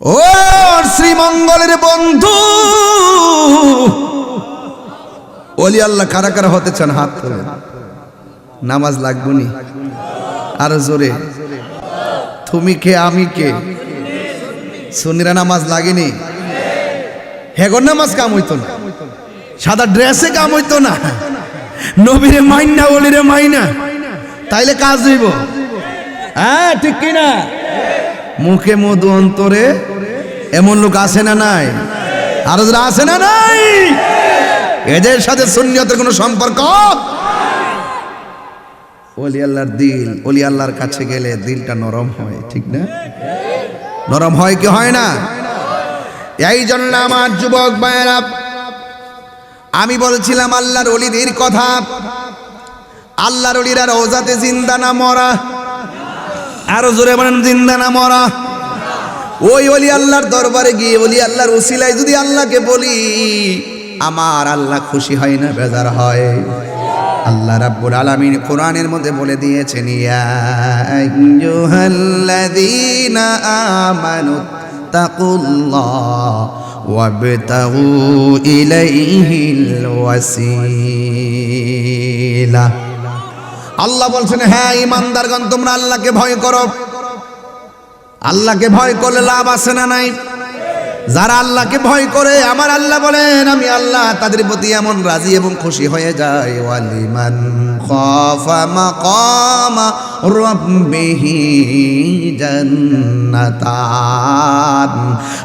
ও শ্রীমঙ্গলের বন্ধু। ওলি আল্লাহ কারা কারা হতে চান? হাত ধরে। নামাজ লাগবনি আর জোরে। তুমি কে, আমি কে? সুন্নিরা নামাজ লাগেনি? হেগর নামাজ কাম হইতো না। সাদা ড্রেসে কাম হইতো না। নবীরে মাইনা, ওলিরে মাইনা। তাইলে কাজ হইব। হ্যাঁ ঠিক কিনা? মুখে মধু অন্তরে এমন লোক আছে না নাই? আরও যারা আছে না নাই? এদের সাথে সুন্নিয়তের কোনো সম্পর্ক? অলি আল্লাহর দিল অলি আল্লাহর কাছে গেলে দিলটা নরম হয়, ঠিক না? নরম হয় কি হয় না? এই জন্য আমার যুবক ভাইয়েরা, আমি বলছিলাম আল্লাহর অলিদের কথা। আল্লাহর অলিরা রোজাতে জিন্দা না মরা। আরও জোরে বলেন, জিন্দা না মরা। ওই অলি আল্লাহর দরবারে গিয়ে বলি, আল্লাহর উসিলায় যদি আল্লাহকে বলি, আমার আল্লাহ খুশি হয় না, বেজার হয়। আল্লাহ রাব্বুল আলামিন কোরআনের মধ্যে বলে দিয়েছেন, ইয়া আইয়ুহাল্লাযীনা আমানু তাকুল্লাহ ওয়াবতাগু ইলাইহিল ওয়াসিলা। আল্লাহ বলছেন হ্যাঁ ইমানদারগণ তোমরা আল্লাহকে ভয় করো। আল্লাহকে ভয় করলে লাভ আছে না নাই? যারা আল্লাহকে ভয় করে, আমার আল্লাহ বলেন, আমি আল্লাহ তাদের প্রতি এমন রাজি এবং খুশি হয়ে যায়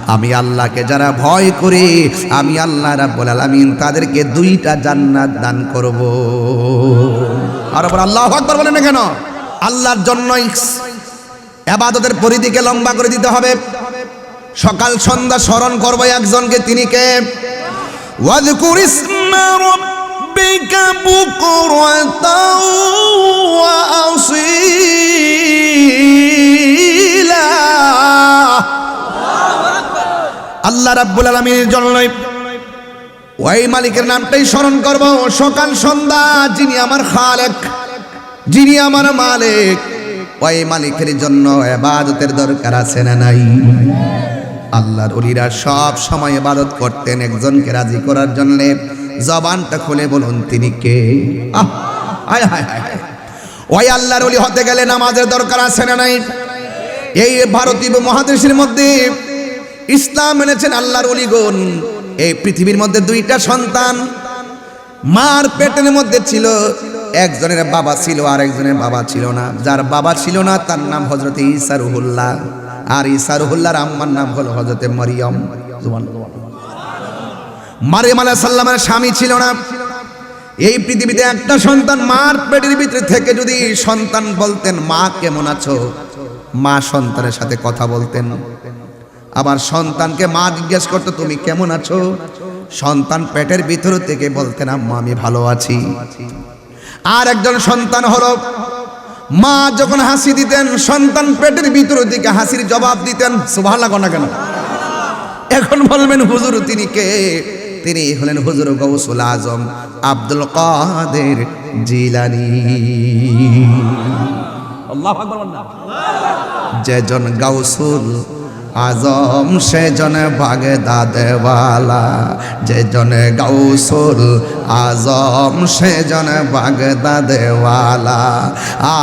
আমি আল্লাহকে যারা ভয় করে, আমি আল্লাহ রাব্বুল আলামিন তাদেরকে দুইটা জান্নাত দান করব। আর আবার আল্লাহু আকবার বলেন না কেন? আল্লাহর জন্যই আবাদতের পরিধিকে লম্বা করে দিতে হবে। সকাল, সন্ধ্যা স্মরণ করব একজনকে, তিনি কে? আল্লাহ রাব্বুল আলামিনের জন্যই ওই মালিকের নামটাই স্মরণ করব। সকাল, সন্ধ্যা, যিনি আমার খালেক, যিনি আমার মালিক, ওই মালিকের জন্য এবাদতের দরকার আছে না নাই? আল্লাহর অলিরা সব সময় ইবাদত করতেন, একজনকে রাজি করার জন্য জবানটা খুলে বলুন, তিনি কে? হায় হায় হায়। ওই আল্লাহর অলি হতে গেলে নামাজের দরকার আছে না নাই? এই ভারতীয় মহাদেশের মধ্যে ইসলাম এনেছেন আল্লাহর অলিগণ এই পৃথিবীর মধ্যে দুইটা সন্তান। মার পেটের মধ্যে ছিল, একজনের বাবা ছিল আর একজনের বাবা ছিল না। যার বাবা ছিল না, তার নাম হজরত ঈসা রুহুল্লাহ। আর ঈসা রুহুল্লাহর আম্মার নাম হলো হজরতে মরিয়ম। মারিয়াম আলাহ সাল্লামের স্বামী ছিল না। এই পৃথিবীতে একটা সন্তান মার পেটের ভিতরে থেকে যদি সন্তান বলতেন, মা, কেমন আছো? মা সন্তানের সাথে কথা বলতেন। আবার সন্তানকে মা জিজ্ঞেস করতো তুমি কেমন আছো? সন্তান পেটের ভিতর থেকে বলতেন আম্মা আমি ভালো আছি। আর একজন সন্তান হলো মা যখন হাসি দিতেন সন্তান পেটের ভিতর থেকে হাসির জবাব দিতেন সুভাষ লাগো না কেন? এখন বলবেন হুজুর তিনি কে? তিনি হলেন হুজুর গৌসুল আজম আব্দুল কাদের জিলানি। আল্লাহু আকবার বলেন না। যেজন গাউসুল আজম সেজনে বাগে দাদেওয়ালা যেজনে গাউসুল আজম সেজনে বাগে দাদেওয়ালা আ,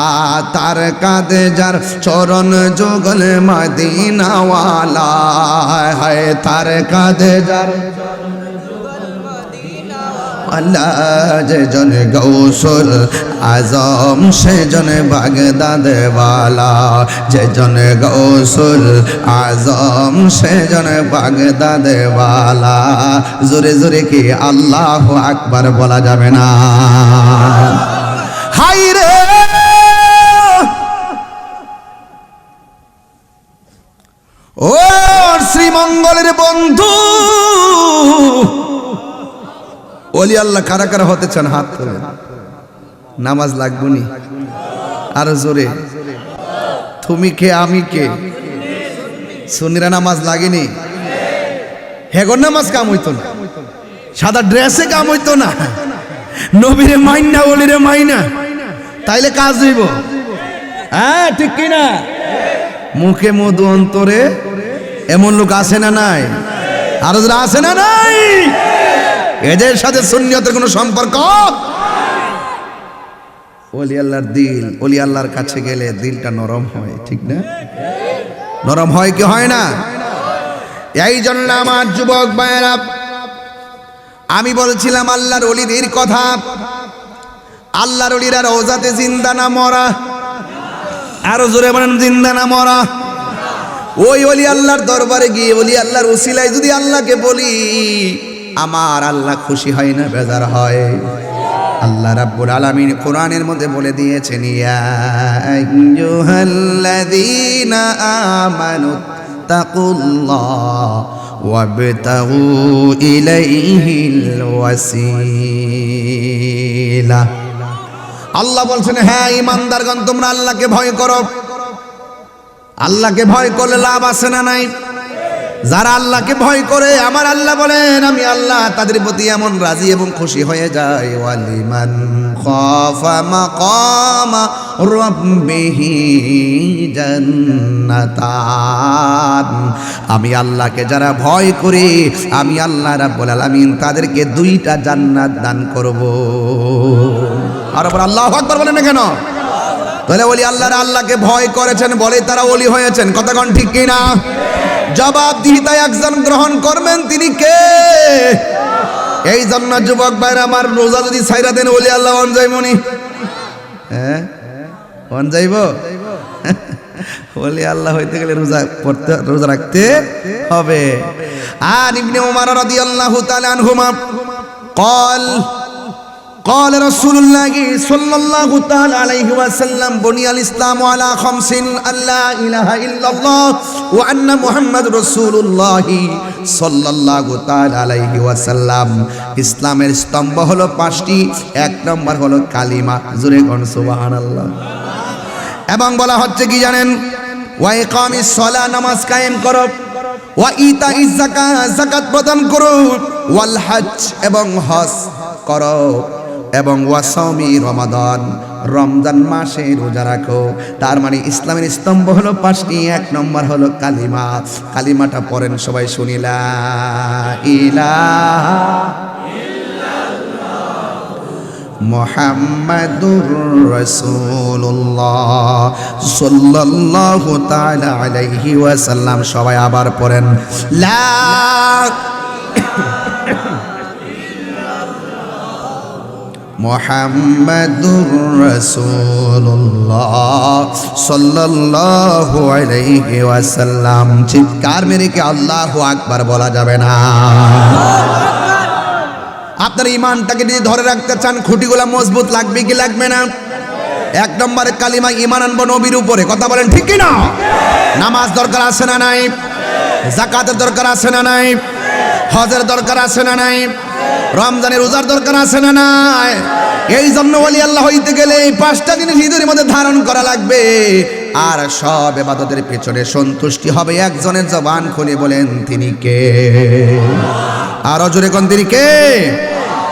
তার কাঁদে যার চরণ যুগল মদিনাওয়ালা, হায় তার কাঁদে যার আল্লাহ যেজন গৌসুল আজম, সেজন বাগদাদেওয়ালা। যেজন গৌসুল আজম, সেজন বাগদাদেওয়ালা। জোরে জোরে কি আল্লাহ আকবার বলা যাবে না? হাই রে! ও, শ্রীমঙ্গলের বন্ধু! ওলি আল্লাহ কারা কারা হতে চান? হাত তোলে। নামাজ লাগবনি আরও জোরে। তুমি কে, আমি কে? সুন্নিরা নামাজ লাগেনি? হেগর নামাজ কাম হইতো না। সাদা ড্রেসে কাম হইতো না। নবীরে মাইনা, ওলিরে মাইনা। তাইলে কাজ হইব। হ্যাঁ ঠিক কিনা? মুখে মধু অন্তরে এমন লোক আছে না নাই? আরও যারা আছে না নাই? এদের সাথে সুন্নিয়তের কোনো সম্পর্ক? ওলি আল্লাহর দিল, ওলি আল্লাহর কাছে গেলে দিলটা নরম হয়, ঠিক না? নরম হয় কি হয় না? এই জন্য আমার যুবক ভাইয়েরা, আমি বলছিলাম আল্লাহর অলিদের কথা। আল্লাহর অলিরা রোজাতে জিন্দা না মরা? আরও জোরে বলেন, জিন্দা না মরা? ওই অলি আল্লাহর দরবারে গিয়ে বলি আল্লাহর উসিলায় যদি আল্লাহকে বলি আমার আল্লাহ খুশি হয় না, বেজার হয়। আল্লাহ রাব্বুল আলামিন কোরআনের মধ্যে বলে দিয়েছেন, ইয়া আমানু তাকুল্লাহ ওয়াবতাগু ইলাইহিল ওয়াসিলা। আল্লাহ বলছেন হ্যাঁ ইমানদারগণ তোমরা আল্লাহকে ভয় করো। আল্লাহকে ভয় করলে লাভ আছে না নাই? যারা আল্লাহকে ভয় করে, আমার আল্লাহ বলেন, আমি আল্লাহ তাদের প্রতি এমন রাজি এবং খুশি হয়ে যায় ওয়ালিমান খাফা মাকামা রাব্বিহি জান্নাতান। আমি আল্লাহকে যারা ভয় করে, আমি আল্লাহ রাব্বুল আলামিন তাদেরকে দুইটা জান্নাত দান করব। আর আবার আল্লাহু আকবার বলেন না কেন? তাহলে ওলি আল্লাহর আল্লাহকে ভয় করেছেন, বলে তারা ওলি হয়েছেন। কতক্ষণ ঠিক কিনা? জবাব দিহিতায় একজন গ্রহণ করবেন তিনি কে এই জন্য যুবক ভাইরা আমার রোজা যদি ছাইরা দেন ওলি আল্লাহ অন যাইমনি হ্যাঁ অন যাইব ওলি আল্লাহ হইতে গেলে রোজা পড়তে রোজা রাখতে হবে আর ইবনে উমার রাদিয়াল্লাহু তাআলা আনহুমা قال قال رسول الله صلى الله تعالى عليه وسلم بني الإسلام على خمس أن لا إله إلا الله وأن محمد رسول الله صلى الله تعالى عليه وسلم ইসলামের স্তম্ভ হলো পাঁচটি এক নম্বর হলো কালিমা জুরে গণ সুবহানাল্লাহ এবং বলা হচ্ছে কি জানেন ওয়া ইকামিস সালাহ নামাজ কায়েম করো ওয়া ইতা যাকাত যাকাত প্রদান করো ওয়াল হজ এবং হজ করো এবং ওয়াসমি রমাদান। রমজান মাসে রোজা রাখো। তার মানে ইসলামের স্তম্ভ হলো পাঁচটি, এক নম্বর হলো কালিমা। কালিমাটা পড়েন সবাই শুনিলা ইলাহা মোহাম্মদুর রসুল্লাহ সাল্লাল্লাহু তাআলা আলাইহি ওয়াসাল্লাম। সবাই আবার পড়েন, লা মোহাম্মদুর রসুল্লাহ সাল্লাল্লাহু আলাইহি ওয়াসাল্লাম। চিৎকার মেরে কি আল্লাহু আকবার বলা যাবে না? আপনার ইমানটাকে যদি ধরে রাখতে চান, খুঁটিগুলা মজবুত লাগবে কি লাগবে না? এক নম্বরে কালিমা ইমান আনব নবীর উপরে। কথা বলেন ঠিক কি না নামাজ দরকার আছে না নাই? জাকাতের দরকার আছে না নাই? হজের দরকার আছে না নাই? রমজানের রোজার দরকার আছে না নাই? এই জন্য বলি আল্লাহ হইতে গেলে এই পাঁচটা জিনিস হৃদয়ের মধ্যে ধারণ করা লাগবে। আর সব এবাদতের পেছনে সন্তুষ্টি হবে একজনের জবান খুলে বলেন, তিনি কে? আরও জোরে কোন, তিনি কে?